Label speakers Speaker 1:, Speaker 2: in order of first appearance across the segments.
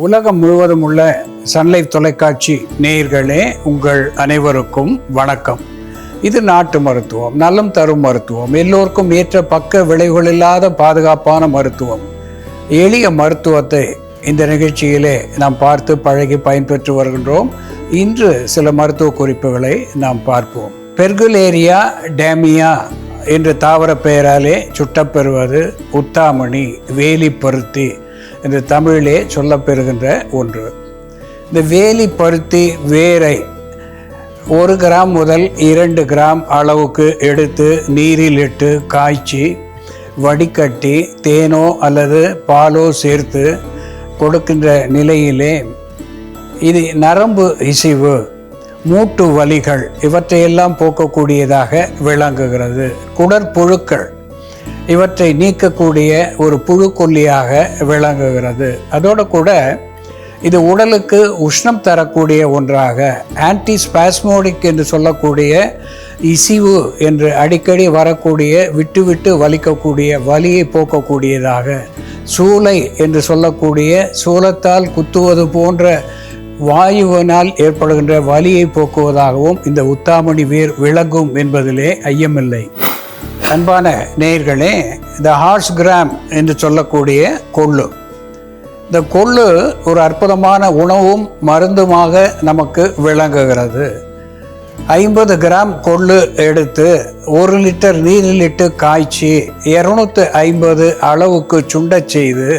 Speaker 1: உலகம் முழுவதும் உள்ள சன்லைஃப் தொலைக்காட்சி நேயர்களே உங்கள் அனைவருக்கும் வணக்கம். இது நாட்டு மருத்துவம் நலம் தரும் மருத்துவம் எல்லோருக்கும் ஏற்ற பக்க விளைவுகள் இல்லாத பாதுகாப்பான மருத்துவம். எளிய மருத்துவத்தை இந்த நிகழ்ச்சியிலே நாம் பார்த்து பழகி பயன்பெற்று வருகின்றோம். இன்று சில மருத்துவ குறிப்புகளை நாம் பார்ப்போம். பெர்குலேரியா டேமியா என்ற தாவர பெயராலே சுட்டப்பெறுவது உத்தாமணி வேலிப்பருத்தி என்று தமிழிலே சொல்லப்பெறுகின்ற ஒன்று. இந்த வேலி பருத்தி வேரை ஒரு கிராம் முதல் இரண்டு கிராம் அளவுக்கு எடுத்து நீரில் இட்டு காய்ச்சி வடிகட்டி தேனோ அல்லது பாலோ சேர்த்து கொடுக்கின்ற நிலையிலே இது நரம்பு இசைவு மூட்டு வலிகள் இவற்றையெல்லாம் போக்கக்கூடியதாக விளங்குகிறது. குடற்புழுக்கள் இவற்றை நீக்கக்கூடிய ஒரு புழுக்கொல்லியாக விளங்குகிறது. அதோடு கூட இது உடலுக்கு உஷ்ணம் தரக்கூடிய ஒன்றாக ஆன்டி ஸ்பாஸ்மோடிக் என்று சொல்லக்கூடிய இசிவு என்று அடிக்கடி வரக்கூடிய விட்டு விட்டு வலிக்கக்கூடிய வலியை போக்கக்கூடியதாக சூளை என்று சொல்லக்கூடிய சூலத்தால் குத்துவது போன்ற வாயுவினால் ஏற்படுகின்ற வலியை போக்குவதாகவும் இந்த உத்தாமணி வேர் விளங்கும் என்பதிலே ஐயமில்லை. அன்பான நேயர்களே இந்த ஹார்ஸ் கிராம் என்று சொல்லக்கூடிய கொள்ளு. இந்த கொள்ளு ஒரு அற்புதமான உணவும் மருந்துமாக நமக்கு விளங்குகிறது. ஐம்பது கிராம் கொள்ளு எடுத்து ஒரு லிட்டர் நீரில் இட்டு காய்ச்சி இரநூத்து ஐம்பது அளவுக்கு சுண்டச் செய்து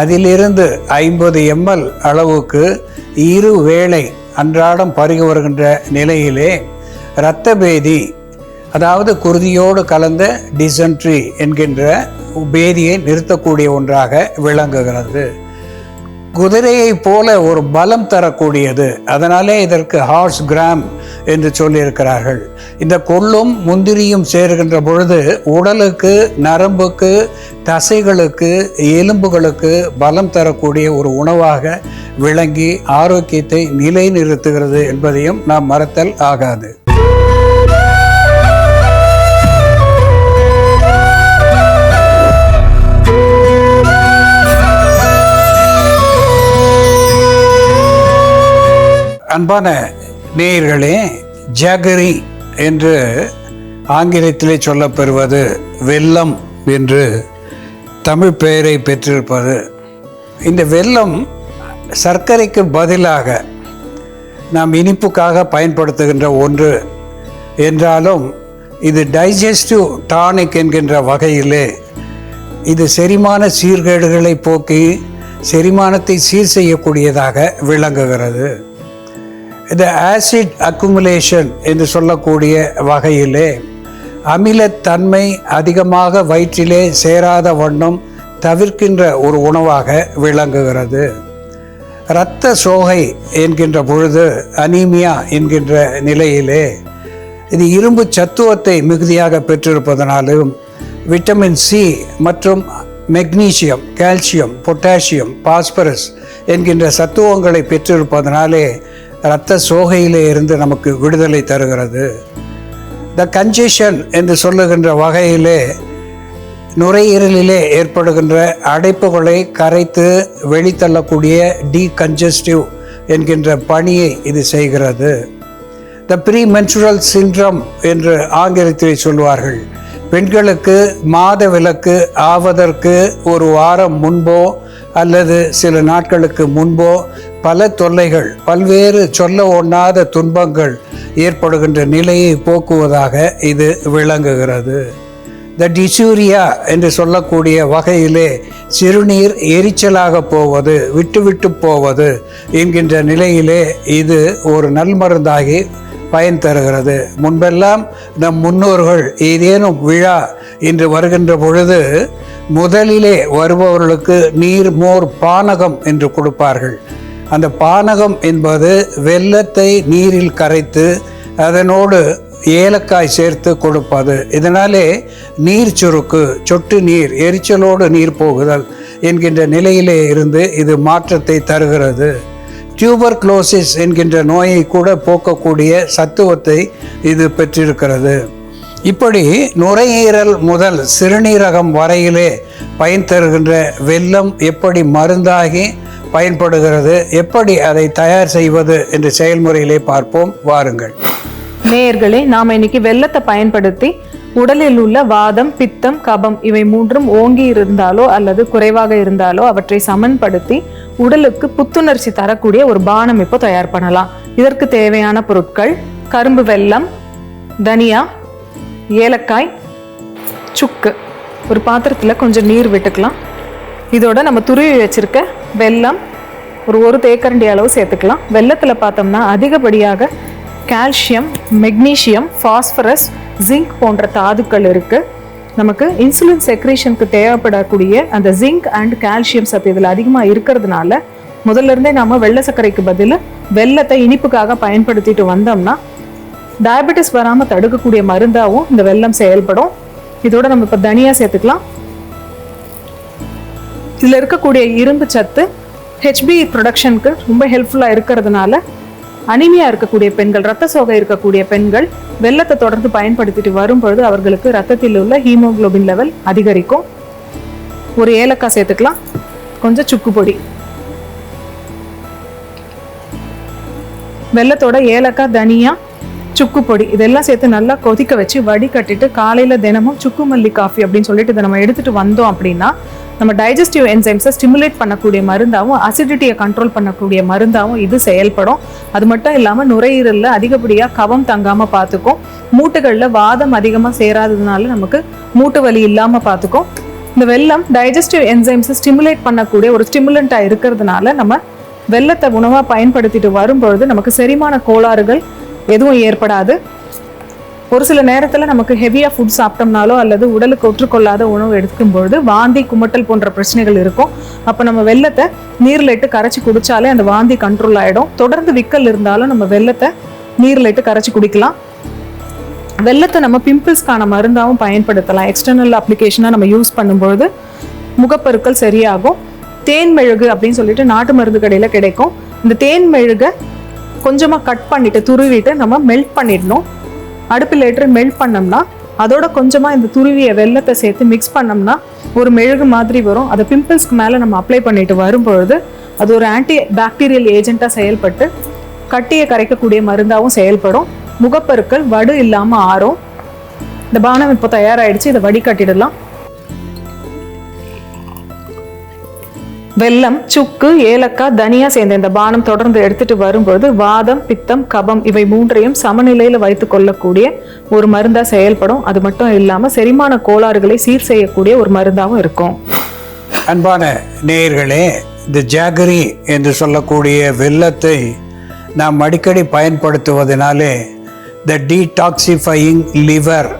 Speaker 1: அதிலிருந்து ஐம்பது எம்எல் அளவுக்கு இரு வேளை அன்றாடம் பருகி வருகின்ற நிலையிலே இரத்த பேதி அதாவது குருதியோடு கலந்த டிசென்ட்ரி என்கின்ற பேதியை நிறுத்தக்கூடிய ஒன்றாக விளங்குகிறது. குதிரையைப் போல ஒரு பலம் தரக்கூடியது. அதனாலே இதற்கு ஹார்ஸ் கிராம் என்று சொல்லியிருக்கிறார்கள். இந்த கொள்ளும் முந்திரியும் சேர்கின்ற பொழுது உடலுக்கு நரம்புக்கு தசைகளுக்கு எலும்புகளுக்கு பலம் தரக்கூடிய ஒரு உணவாக விளங்கி ஆரோக்கியத்தை நிலைநிறுத்துகிறது என்பதையும் நாம் மறத்தல் ஆகாது. அன்பான நேயர்களே ஜாகரி என்று ஆங்கிலத்திலே சொல்லப்பெறுவது வெல்லம் என்று தமிழ் பெயரை பெற்றிருப்பது. இந்த வெல்லம் சர்க்கரைக்கு பதிலாக நாம் இனிப்புக்காக பயன்படுத்துகின்ற ஒன்று. என்றாலும் இது டைஜஸ்டிவ் டானிக் என்கின்ற வகையிலே இது செரிமான சீர்கேடுகளை போக்கி செரிமானத்தை சீர் செய்யக்கூடியதாக விளங்குகிறது. இந்த ஆசிட் அக்குமுலேஷன் என்று சொல்லக்கூடிய வகையிலே அமிலத்தன்மை அதிகமாக வயிற்றிலே சேராத வண்ணம் தவிர்க்கின்ற ஒரு உணவாக விளங்குகிறது. இரத்த சோகை என்கின்ற பொழுது அனீமியா என்கின்ற நிலையிலே இது இரும்பு சத்துவத்தை மிகுதியாக பெற்றிருப்பதனாலும் விட்டமின் சி மற்றும் மெக்னீசியம் கால்சியம் பொட்டாசியம் பாஸ்பரஸ் என்கின்ற சத்துவங்களை பெற்றிருப்பதனாலே இரத்த சோகையிலே இருந்து நமக்கு விடுதலை தருகிறது. த கன்ஜெஷன் என்று சொல்லுகின்ற வகையிலே நுரையீரலிலே ஏற்படுகின்ற அடைப்புகளை கரைத்து வெளித்தள்ளக்கூடிய டீகன்ஜஸ்டிவ் என்கின்ற பணியை இது செய்கிறது. த ப்ரீ மென்சுரல் சின்ட்ரம் என்று ஆங்கிலத்திலே சொல்வார்கள். பெண்களுக்கு மாத விலக்கு ஆவதற்கு ஒரு வாரம் முன்போ அல்லது சில நாட்களுக்கு முன்போ பல தொல்லைகள் பல்வேறு சொல்ல ஒண்ணாத துன்பங்கள் ஏற்படுகின்ற நிலையை போக்குவதாக இது விளங்குகிறது. த டிசூரியா என்று சொல்லக்கூடிய வகையிலே சிறுநீர் எரிச்சலாக போவது விட்டு போவது என்கின்ற நிலையிலே இது ஒரு நல்மருந்தாகி பயன் தருகிறது. முன்பெல்லாம் நம் முன்னோர்கள் ஏதேனும் விழா என்று வருகின்ற பொழுது முதலிலே வருபவர்களுக்கு நீர் மோர் பானகம் என்று கொடுப்பார்கள். அந்த பானகம் என்பது வெள்ளத்தை நீரில் கரைத்து அதனோடு ஏலக்காய் சேர்த்து கொடுப்பது. இதனாலே நீர் சுருக்கு சொட்டு நீர் எரிச்சலோடு நீர் போகுதல் என்கின்ற நிலையிலே இருந்து இது மாற்றத்தை தருகிறது. டியூபர் குளோசிஸ் என்கின்ற நோயை கூட போக்கக்கூடிய சத்துவத்தை இது பெற்றிருக்கிறது. இப்படி நுரையீரல் முதல் சிறுநீரகம் வரையிலே பயன் தருகின்ற வெள்ளம் எப்படி மருந்தாகி பயன்படுகிறது. எப்படி அதை தயார் செய்வது என்ற செயல்முறையிலே பார்ப்போம். வாருங்கள்.
Speaker 2: நேயர்களே நாம இன்னைக்கு வெள்ளத்தை பயன்படுத்தி உடலில் உள்ள வாதம் பித்தம் கபம் இவை மூன்றும் ஓங்கி இருந்தாலோ அல்லது குறைவாக இருந்தாலோ அவற்றை சமன்படுத்தி உடலுக்கு புத்துணர்ச்சி தரக்கூடிய ஒரு பானம் இப்போ தயார் பண்ணலாம். இதற்கு தேவையான பொருட்கள் கரும்பு வெல்லம் தனியா ஏலக்காய் சுக்கு. ஒரு பாத்திரத்தில் கொஞ்சம் நீர் விட்டுக்கலாம். இதோட நம்ம துருவி வச்சிருக்க வெல்லம் ஒரு ஒரு தேக்கரண்டி அளவு சேர்த்துக்கலாம். வெல்லத்தில் பார்த்தோம்னா அதிகப்படியாக கால்சியம் மெக்னீஷியம் ஃபாஸ்பரஸ் ஜிங்க் போன்ற தாதுக்கள் இருக்குது நமக்கு இன்சுலின் செக்ரேஷனுக்கு தேவைப்படக்கூடிய அந்த ஜிங்க் அண்ட் கால்சியம் சத்து இதில் அதிகமாக இருக்கிறதுனால முதல்ல இருந்தே நாம வெள்ளை சர்க்கரைக்கு பதில் வெல்லத்தை இனிப்புக்காக பயன்படுத்திட்டு வந்தோம்னா டயபெட்டிஸ் வராமல் தடுக்கக்கூடிய மருந்தாகவும் இந்த வெள்ளம் செயல்படும். இதோட நம்ம இப்போ தனியாக சேர்த்துக்கலாம். இதில் இருக்கக்கூடிய இரும்பு சத்து ஹெச்பி ப்ரொடக்ஷனுக்கு ரொம்ப ஹெல்ப்ஃபுல்லாக இருக்கிறதுனால அனிமியா இருக்கக்கூடிய பெண்கள் ரத்த சோகை இருக்கக்கூடிய பெண்கள் வெள்ளத்தை தொடர்ந்து பயன்படுத்திட்டு வரும்பொழுது அவர்களுக்கு ரத்தத்தில் உள்ள ஹீமோகுளோபின் லெவல் அதிகரிக்கும். ஒரு ஏலக்காய் சேர்த்துக்கலாம். கொஞ்சம் சுக்கு பொடி. வெள்ளத்தோட ஏலக்காய் தனியா சுக்கு பொடி இதெல்லாம் சேர்த்து நல்லா கொதிக்க வச்சு வடிகட்டிட்டு காலையில தினமும் சுக்கு மல்லி காஃபி அப்படின்னு சொல்லிட்டு இதை நம்ம எடுத்துட்டு வந்தோம் அப்படின்னா நம்ம டைஜஸ்டிவ் என்சைம்ஸை ஸ்டிமுலேட் பண்ணக்கூடிய மருந்தாகவும் அசிடிட்டியை கண்ட்ரோல் பண்ணக்கூடிய மருந்தாகவும் இது செயல்படும். அது மட்டும் இல்லாமல் நுரையீரலில் அதிகப்படியாக கவம் தங்காமல் பார்த்துக்கும் மூட்டுகளில் வாதம் அதிகமாக சேராததுனால நமக்கு மூட்டு வலி இல்லாமல் பார்த்துக்கும் இந்த வெள்ளம் டைஜஸ்டிவ் என்சைம்ஸை ஸ்டிமுலேட் பண்ணக்கூடிய ஒரு ஸ்டிமுலண்ட்டாக இருக்கிறதுனால நம்ம வெல்லத்தை உணவாக பயன்படுத்திட்டு வரும்பொழுது நமக்கு செரிமான கோளாறுகள் எதுவும் ஏற்படாது. ஒரு சில நேரத்தில் நமக்கு ஹெவியாக ஃபுட் சாப்பிட்டோம்னாலோ அல்லது உடலுக்கு ஒற்றுக்கொள்ளாத உணவு எடுக்கும்பொழுது வாந்தி குமட்டல் போன்ற பிரச்சனைகள் இருக்கும். அப்போ நம்ம வெள்ளத்தை நீரில் இட்டு கரைச்சி குடித்தாலே அந்த வாந்தி கண்ட்ரோல் ஆகிடும் தொடர்ந்து விக்கல் இருந்தாலும் நம்ம வெள்ளத்தை நீரில் இட்டு கரைச்சி குடிக்கலாம். வெள்ளத்தை நம்ம பிம்பிள்ஸ்க்கான மருந்தாகவும் பயன்படுத்தலாம். எக்ஸ்டர்னல் அப்ளிகேஷனாக நம்ம யூஸ் பண்ணும்பொழுது முகப்பருக்கள் சரியாகும். தேன் மெழுகு அப்படின்னு சொல்லிட்டு நாட்டு மருந்து கடையில் கிடைக்கும். இந்த தேன் மெழுகை கொஞ்சமாக கட் பண்ணிவிட்டு துருவிட்டு நம்ம மெல்ட் பண்ணிடணும். அடுப்பில் ஏற்று மெல்ட் பண்ணோம்னா அதோட கொஞ்சமாக இந்த துருவிய வெள்ளத்தை சேர்த்து மிக்ஸ் பண்ணோம்னா ஒரு மெழுகு மாதிரி வரும். அதை பிம்பிள்ஸ்க்கு மேலே நம்ம அப்ளை பண்ணிட்டு வரும்பொழுது அது ஒரு ஆன்டி பாக்டீரியல் ஏஜென்ட்டாக செயல்பட்டு கட்டியை கரைக்கக்கூடிய மருந்தாகவும் செயல்படும். முகப்பருக்கள் வடு இல்லாமல் ஆறும். இந்த பானம் இப்போ தயாராகிடுச்சு இதை வடிகட்டிடலாம். வெல்லம் சுக்கு ஏலக்காய் தனியா சேர்ந்த இந்த பானம் தொடர்ந்து எடுத்துட்டு வரும்போது வாதம் பித்தம் கபம் இவை மூன்றையும் சமநிலையில வைத்துக் கொள்ளக்கூடிய ஒரு மருந்தா செயல்படும். அது மட்டும் இல்லாம செரிமான கோளாறுகளை சீர் செய்யக்கூடிய ஒரு மருந்தாகவும் இருக்கும்.
Speaker 1: அன்பான நேயர்களே இந்த ஜாகரி என்று சொல்லக்கூடிய வெள்ளத்தை நாம் அடிக்கடி பயன்படுத்துவதனாலே the detoxifying liver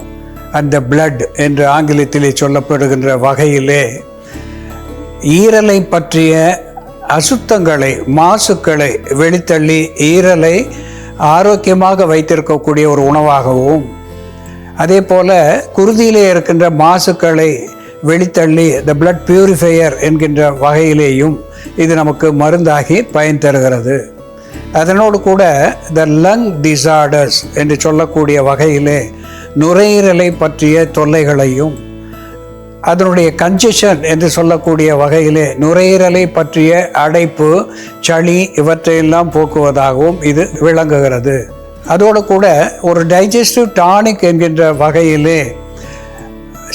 Speaker 1: and the blood என்று ஆங்கிலத்திலே சொல்லப்படுகின்ற வகையிலே ஈரலை பற்றிய அசுத்தங்களை மாசுக்களை வெளித்தள்ளி ஈரலை ஆரோக்கியமாக வைத்திருக்கக்கூடிய ஒரு உணவாகவும் அதே போல் குருதியிலே இருக்கின்ற மாசுக்களை வெளித்தள்ளி த பிளட் பியூரிஃபையர் என்கின்ற வகையிலேயும் இது நமக்கு மருந்தாகி பயன் தருகிறது. அதனோடு கூட த லங் டிசார்டர்ஸ் என்று சொல்லக்கூடிய வகையிலே நுரையீரலை பற்றிய தொல்லைகளையும் அதனுடைய கன்ஜெஷன் என்று சொல்லக்கூடிய வகையிலே நுரையீரலை பற்றிய அடைப்பு சளி இவற்றையெல்லாம் போக்குவதாகவும் இது விளங்குகிறது. அதோடு கூட ஒரு டைஜஸ்டிவ் டானிக் என்கின்ற வகையிலே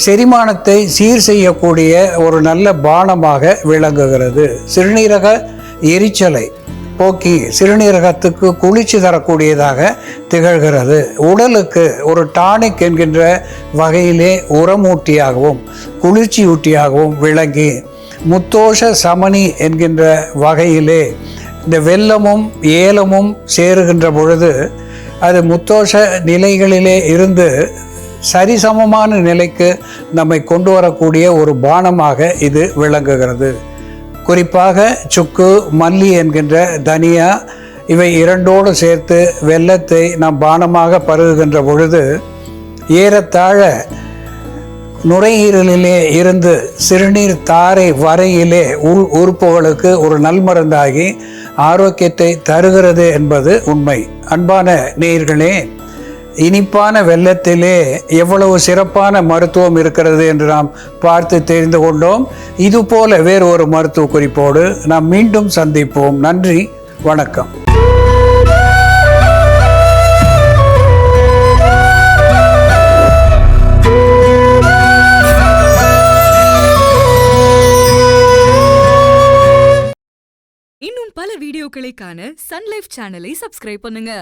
Speaker 1: செரிமானத்தை சீர் செய்யக்கூடிய ஒரு நல்ல பானமாக விளங்குகிறது. சிறுநீரக எரிச்சலை போக்கி சிறுநீரகத்துக்கு குளிர்ச்சி தரக்கூடியதாக திகழ்கிறது. உடலுக்கு ஒரு டானிக் என்கின்ற வகையிலே உரமூட்டியாகவும் குளிர்ச்சியூட்டியாகவும் விளங்கி முத்தோஷ சமணி என்கின்ற வகையிலே இந்த வெள்ளமும் ஏலமும் சேருகின்ற பொழுது அது முத்தோஷ நிலைகளிலே இருந்து சரிசமமான நிலைக்கு நம்மை கொண்டு வரக்கூடிய ஒரு பானமாக இது விளங்குகிறது. குறிப்பாக சுக்கு மல்லி என்கின்ற தனியா இவை இரண்டோடு சேர்த்து வெல்லத்தை நாம் பானமாக பருகுகின்ற பொழுது ஏறத்தாழ நுரையீரலிலே இருந்து சிறுநீர் தாரை வரையிலே உள் உறுப்புகளுக்கு ஒரு நல்மருந்தாகி ஆரோக்கியத்தை தருகிறது என்பது உண்மை. அன்பான நேயர்களே இனிப்பான வெள்ளத்திலே எவ்வளவு சிறப்பான மருத்துவம் இருக்கிறது என்று நாம் பார்த்து தெரிந்து கொண்டோம். இதுபோல வேறு ஒரு மருத்துவ குறிப்போடு நாம் மீண்டும் சந்திப்போம். நன்றி வணக்கம்.
Speaker 3: இன்னும் பல வீடியோக்களை காண சன்லைஃப் சேனலை சப்ஸ்கிரைப் பண்ணுங்க.